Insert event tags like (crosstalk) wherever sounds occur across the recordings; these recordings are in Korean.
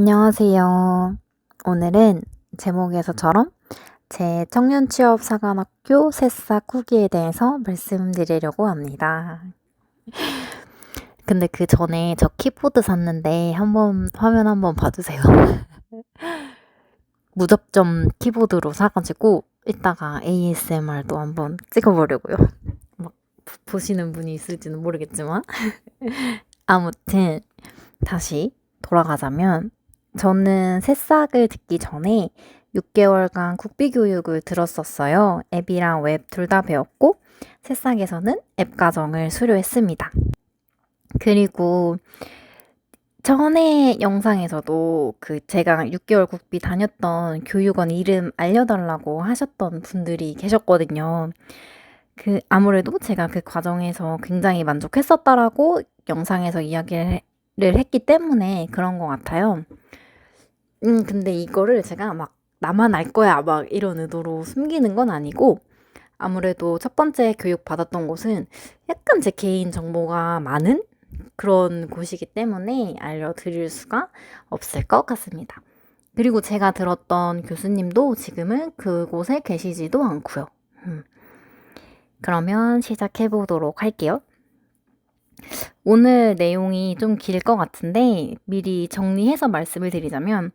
안녕하세요. 오늘은 제목에서처럼 제 청년 취업 사관학교 새싹 후기에 대해서 말씀드리려고 합니다. (laughs) 근데 그 전에 저 키보드 샀는데 한번 화면 한번 봐주세요. (laughs) 무접점 키보드로 사가지고 이따가 ASMR도 한번 찍어보려고요. 막 보시는 분이 있을지는 모르겠지만 (laughs) 아무튼 다시 돌아가자면 저는 새싹을 듣기 전에 6개월간 국비 교육을 들었었어요. 앱이랑 웹 둘 다 배웠고 새싹에서는 앱 과정을 수료했습니다. 그리고 전에 영상에서도 그 제가 6개월 국비 다녔던 교육원 이름 알려달라고 하셨던 분들이 계셨거든요. 그 아무래도 제가 그 과정에서 굉장히 만족했었다라고 영상에서 이야기를 했기 때문에 그런 것 같아요. 음, 근데 이거를 제가 막 나만 알 거야 막 이런 의도로 숨기는 건 아니고 아무래도 첫 번째 교육 받았던 곳은 약간 제 개인 정보가 많은 그런 곳이기 때문에 알려드릴 수가 없을 것 같습니다. 그리고 제가 들었던 교수님도 지금은 그곳에 계시지도 않고요. 음. 그러면 시작해 보도록 할게요. 오늘 내용이 좀 길 것 같은데 미리 정리해서 말씀을 드리자면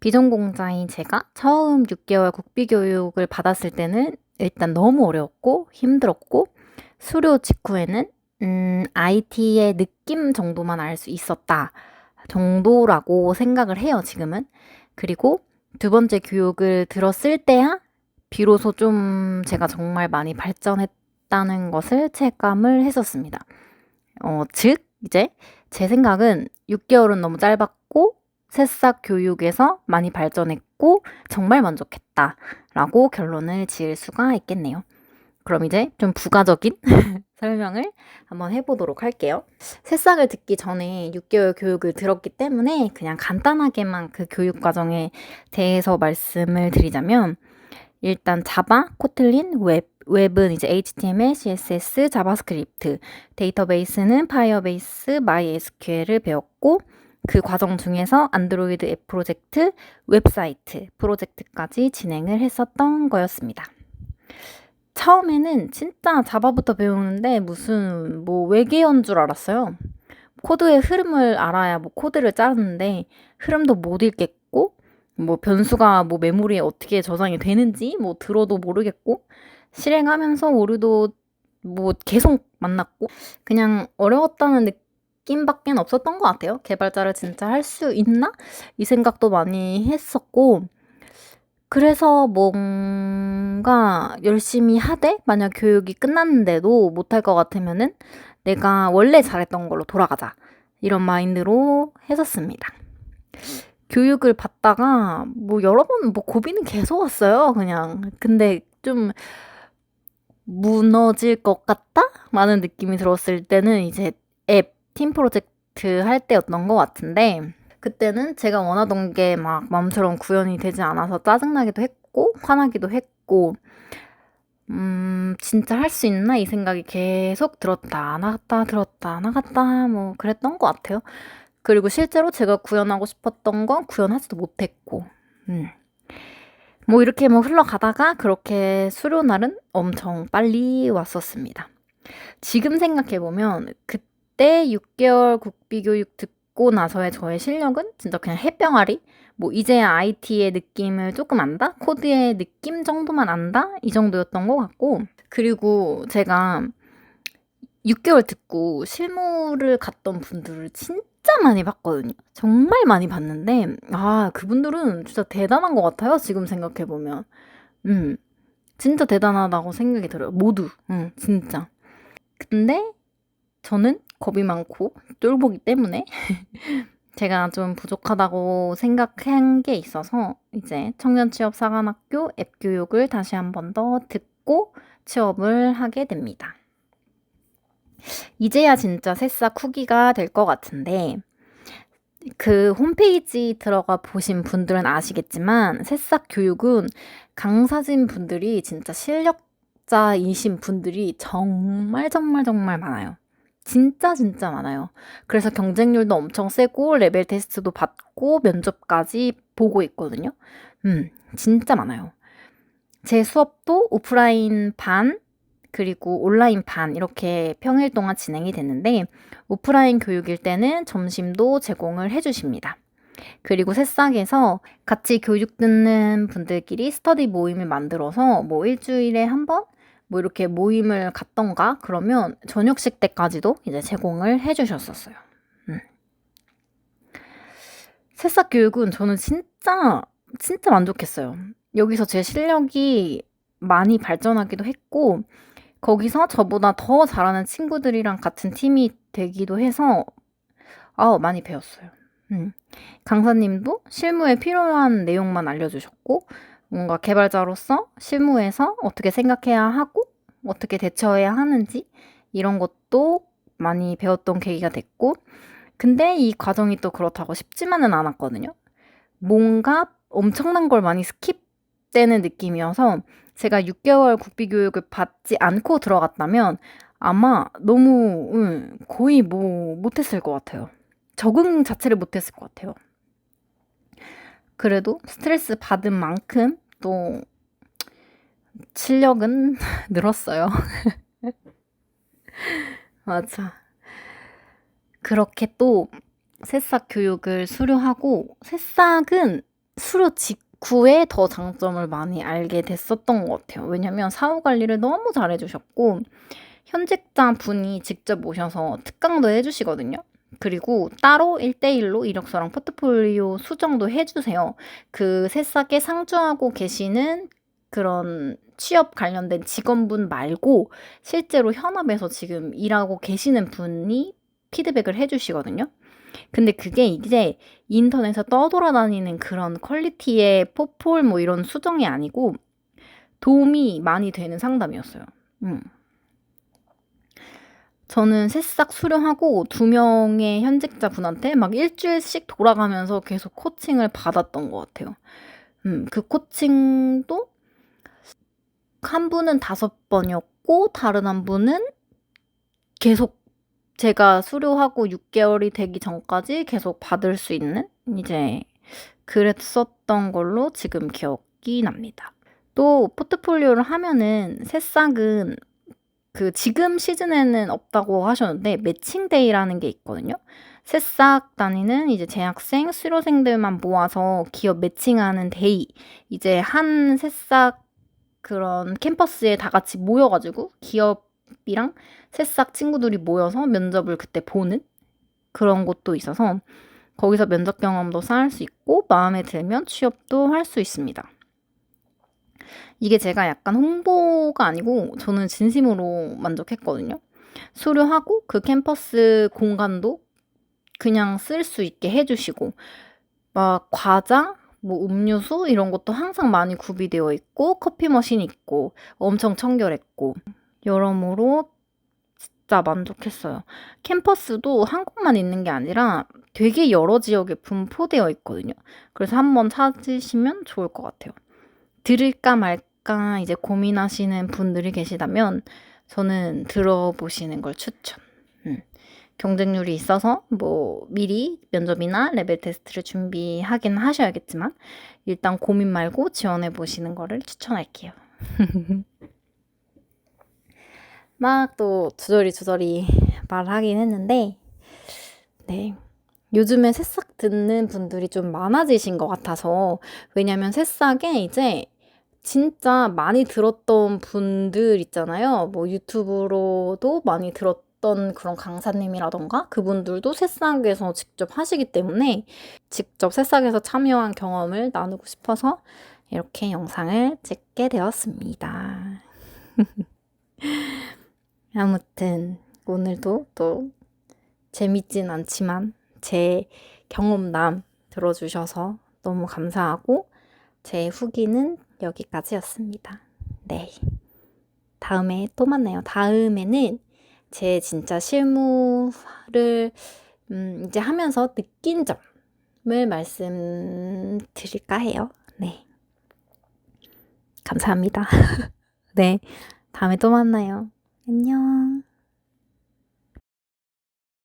비전공자인 제가 처음 6개월 국비교육을 받았을 때는 일단 너무 어려웠고 힘들었고 수료 직후에는 음, IT의 느낌 정도만 알 수 있었다 정도라고 생각을 해요, 지금은. 그리고 두 번째 교육을 들었을 때야 비로소 좀 제가 정말 많이 발전했다는 것을 체감을 했었습니다. 어, 즉, 이제 제 생각은 6개월은 너무 짧았고, 새싹 교육에서 많이 발전했고, 정말 만족했다. 라고 결론을 지을 수가 있겠네요. 그럼 이제 좀 부가적인 (laughs) 설명을 한번 해보도록 할게요. 새싹을 듣기 전에 6개월 교육을 들었기 때문에 그냥 간단하게만 그 교육 과정에 대해서 말씀을 드리자면, 일단 자바, 코틀린, 웹, 웹은 이제 HTML, CSS, 자바스크립트, 데이터베이스는 파이어베이스, 마이에스큐엘을 배웠고 그 과정 중에서 안드로이드 앱 프로젝트, 웹사이트 프로젝트까지 진행을 했었던 거였습니다. 처음에는 진짜 자바부터 배우는데 무슨 뭐 외계어인 줄 알았어요. 코드의 흐름을 알아야 뭐 코드를 짜는데 흐름도 못 읽겠고 뭐 변수가 뭐 메모리에 어떻게 저장이 되는지 뭐 들어도 모르겠고 실행하면서 오류도 뭐 계속 만났고 그냥 어려웠다는 느낌밖에 없었던 것 같아요. 개발자를 진짜 할 수 있나? 이 생각도 많이 했었고 그래서 뭔가 열심히 하되 만약 교육이 끝났는데도 못할 것 같으면은 내가 원래 잘했던 걸로 돌아가자 이런 마인드로 했었습니다. 교육을 받다가 뭐 여러 번 뭐 고비는 계속 왔어요 그냥 근데 좀 무너질 것 같다? 라는 느낌이 들었을 때는 이제 앱, 팀 프로젝트 할 때였던 것 같은데, 그때는 제가 원하던 게 막 마음처럼 구현이 되지 않아서 짜증나기도 했고, 화나기도 했고, 음, 진짜 할 수 있나? 이 생각이 계속 들었다, 나갔다, 들었다, 나갔다, 뭐, 그랬던 것 같아요. 그리고 실제로 제가 구현하고 싶었던 건 구현하지도 못했고, 음. 뭐 이렇게 뭐 흘러가다가 그렇게 수료날은 엄청 빨리 왔었습니다. 지금 생각해보면 그때 6개월 국비교육 듣고 나서의 저의 실력은 진짜 그냥 햇병아리? 뭐 이제야 IT의 느낌을 조금 안다? 코드의 느낌 정도만 안다? 이 정도였던 것 같고 그리고 제가 6개월 듣고 실무를 갔던 분들을 진짜 많이 봤거든요. 정말 많이 봤는데 아 그분들은 진짜 대단한 것 같아요. 지금 생각해 보면, 음 진짜 대단하다고 생각이 들어요. 모두, 음 진짜. 근데 저는 겁이 많고 쫄보기 때문에 (laughs) 제가 좀 부족하다고 생각한 게 있어서 이제 청년 취업 사관학교 앱 교육을 다시 한 번 더 듣고 취업을 하게 됩니다. 이제야 진짜 새싹 후기가 될 것 같은데 그 홈페이지 들어가 보신 분들은 아시겠지만 새싹 교육은 강사진 분들이 진짜 실력자이신 분들이 정말 정말 정말 많아요. 진짜 진짜 많아요. 그래서 경쟁률도 엄청 세고 레벨 테스트도 받고 면접까지 보고 있거든요. 음, 진짜 많아요. 제 수업도 오프라인 반 그리고 온라인 반 이렇게 평일 동안 진행이 됐는데 오프라인 교육일 때는 점심도 제공을 해 주십니다. 그리고 새싹에서 같이 교육 듣는 분들끼리 스터디 모임을 만들어서 뭐 일주일에 한 번? 뭐 이렇게 모임을 갔던가 그러면 저녁식 때까지도 이제 제공을 해 주셨었어요. 음. 새싹 교육은 저는 진짜, 진짜 만족했어요. 여기서 제 실력이 많이 발전하기도 했고, 거기서 저보다 더 잘하는 친구들이랑 같은 팀이 되기도 해서, 아 많이 배웠어요. 음. 강사님도 실무에 필요한 내용만 알려주셨고, 뭔가 개발자로서 실무에서 어떻게 생각해야 하고, 어떻게 대처해야 하는지, 이런 것도 많이 배웠던 계기가 됐고, 근데 이 과정이 또 그렇다고 쉽지만은 않았거든요. 뭔가 엄청난 걸 많이 스킵 되는 느낌이어서 제가 6개월 국비 교육을 받지 않고 들어갔다면 아마 너무 음, 거의 뭐 못했을 것 같아요. 적응 자체를 못했을 것 같아요. 그래도 스트레스 받은 만큼 또 실력은 (laughs) 늘었어요. (laughs) 맞아. 그렇게 또 새싹 교육을 수료하고 새싹은 수료 직 후에 더 장점을 많이 알게 됐었던 것 같아요. 왜냐면 사후 관리를 너무 잘해주셨고 현직자 분이 직접 오셔서 특강도 해주시거든요. 그리고 따로 1대1로 이력서랑 포트폴리오 수정도 해주세요. 그 새싹에 상주하고 계시는 그런 취업 관련된 직원분 말고 실제로 현업에서 지금 일하고 계시는 분이 피드백을 해주시거든요. 근데 그게 이제 인터넷에 떠돌아다니는 그런 퀄리티의 포폴 뭐 이런 수정이 아니고 도움이 많이 되는 상담이었어요. 음. 저는 새싹 수료하고 두 명의 현직자 분한테 막 일주일씩 돌아가면서 계속 코칭을 받았던 것 같아요. 음, 그 코칭도 한 분은 다섯 번이었고, 다른 한 분은 계속 제가 수료하고 6개월이 되기 전까지 계속 받을 수 있는 이제 그랬었던 걸로 지금 기억이 납니다. 또 포트폴리오를 하면은 새싹은 그 지금 시즌에는 없다고 하셨는데 매칭데이라는 게 있거든요. 새싹 다니는 이제 재학생, 수료생들만 모아서 기업 매칭하는 데이. 이제 한 새싹 그런 캠퍼스에 다 같이 모여가지고 기업 이랑 새싹 친구들이 모여서 면접을 그때 보는 그런 곳도 있어서 거기서 면접 경험도 쌓을 수 있고 마음에 들면 취업도 할 수 있습니다. 이게 제가 약간 홍보가 아니고 저는 진심으로 만족했거든요. 수료하고 그 캠퍼스 공간도 그냥 쓸 수 있게 해주시고 막 과자, 뭐 음료수 이런 것도 항상 많이 구비되어 있고 커피 머신 있고 엄청 청결했고 여러모로 진짜 만족했어요. 캠퍼스도 한국만 있는 게 아니라 되게 여러 지역에 분포되어 있거든요. 그래서 한번 찾으시면 좋을 것 같아요. 들을까 말까 이제 고민하시는 분들이 계시다면 저는 들어보시는 걸 추천. 음. 경쟁률이 있어서 뭐 미리 면접이나 레벨 테스트를 준비하긴 하셔야겠지만 일단 고민 말고 지원해 보시는 거를 추천할게요. (laughs) 막 또 주저리 주저리 말하긴 했는데 네. 요즘에 새싹 듣는 분들이 좀 많아지신 것 같아서 왜냐면 새싹에 이제 진짜 많이 들었던 분들 있잖아요. 뭐 유튜브로도 많이 들었 어떤 그런 강사님이라던가 그분들도 새싹에서 직접 하시기 때문에 직접 새싹에서 참여한 경험을 나누고 싶어서 이렇게 영상을 찍게 되었습니다. (laughs) 아무튼 오늘도 또 재밌진 않지만 제 경험담 들어주셔서 너무 감사하고 제 후기는 여기까지였습니다. 네. 다음에 또 만나요. 다음에는 제 진짜 실무를 음, 이제 하면서 느낀 점을 말씀드릴까 해요. 네. 감사합니다. (laughs) 네. 다음에 또 만나요. 안녕.